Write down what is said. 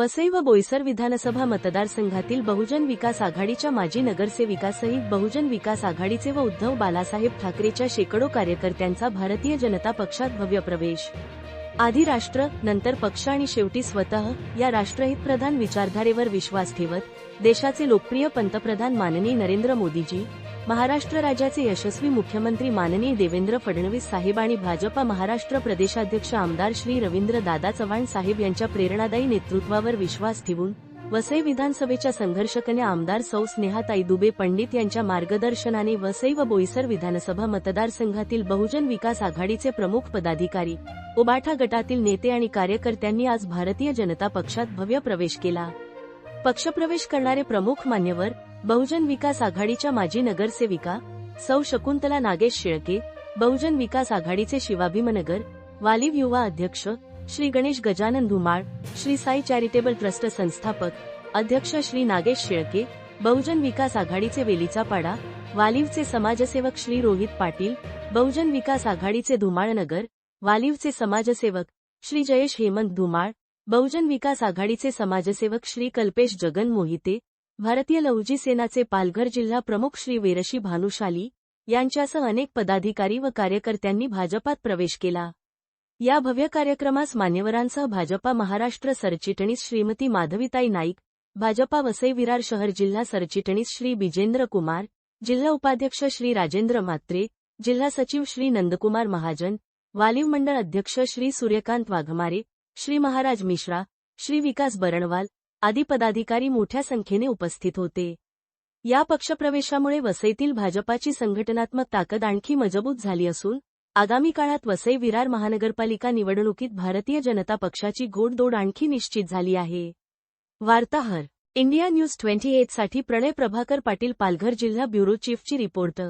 वसई व बोईसर विधानसभा मतदारसंघातील बहुजन विकास आघाडीच्या माजी नगरसेविकासहित बहुजन विकास आघाडीचे व उद्धव बालासाहेब ठाकरेच्या शेकडो कार्यकर्त्यांचा भारतीय जनता पक्षात भव्य प्रवेश. आधी राष्ट्र नंतर पक्ष आणि शेवटी स्वतः या राष्ट्रहित प्रधान विचारधारेवर विश्वास ठेवत देशाचे लोकप्रिय पंतप्रधान माननीय नरेंद्र मोदीजी महाराष्ट्र राज्याचे यशस्वी मुख्यमंत्री माननीय देवेंद्र फडणवीस साहेब आणि भाजपा महाराष्ट्र प्रदेशाध्यक्ष आमदार श्री रवींद्र दादा चव्हाण साहेब यांच्या प्रेरणादायी नेतृत्वावर विश्वास ठेवून वसई विधानसभेच्या संघर्षकन्या आमदार सौ स्नेहाताई दुबे पंडित यांच्या मार्गदर्शनाने वसई व बोईसर विधानसभा मतदारसंघातील बहुजन विकास आघाडीचे प्रमुख पदाधिकारी उबाठा गटातील नेते आणि कार्यकर्त्यांनी आज भारतीय जनता पक्षात भव्य प्रवेश केला. पक्षप्रवेश करणारे प्रमुख मान्यवर बहुजन विकास आघाडीच्या माजी नगरसेविका सौ शकुंतला नागेश शेळके बहुजन विकास आघाडीचे शिवाभिमनगर वालिव युवा अध्यक्ष श्री गणेश गजानन धुमाळ श्री साई चॅरिटेबल ट्रस्ट संस्थापक अध्यक्ष श्री नागेश शेळके बहुजन विकास आघाडीचे वेलीचा पाडा वालिवचे समाजसेवक श्री रोहित पाटील बहुजन विकास आघाडीचे धुमाळनगर वालिवचे समाजसेवक श्री जयेश हेमंत धुमाळ बहुजन विकास आघाडीचे समाजसेवक श्री कल्पेश जगन मोहिते भारतीय लवजी सेनाचे पालघर जिल्हा प्रमुख श्री वेरशी भानुशाली यांच्यासह अनेक पदाधिकारी व कार्यकर्त्यांनी भाजपात प्रवेश केला. या भव्य कार्यक्रमास मान्यवरांसह भाजपा महाराष्ट्र सरचिटणीस श्रीमती माधवीताई नाईक भाजपा वसई विरार शहर जिल्हा सरचिटणीस श्री बिजेंद्र कुमार जिल्हा उपाध्यक्ष श्री राजेंद्र म्हात्रे जिल्हा सचिव श्री नंदकुमार महाजन वालीव मंडळ अध्यक्ष श्री सूर्यकांत वाघमारे श्री महाराज मिश्रा श्री विकास बरणवाल आदी पदाधिकारी मोठ्या संख्येने उपस्थित होते. या पक्षप्रवेशामुळे वसईतील भाजपाची संघटनात्मक ताकद आणखी मजबूत झाली असून आगामी काळात वसई विरार महानगरपालिका निवडणुकीत भारतीय जनता पक्षाची गोडदोड आणखी निश्चित झाली आहे. वार्ताहर इंडिया न्यूज ट्वेंटी साठी प्रणय प्रभाकर पाटील पालघर जिल्हा ब्युरो चीफची रिपोर्ट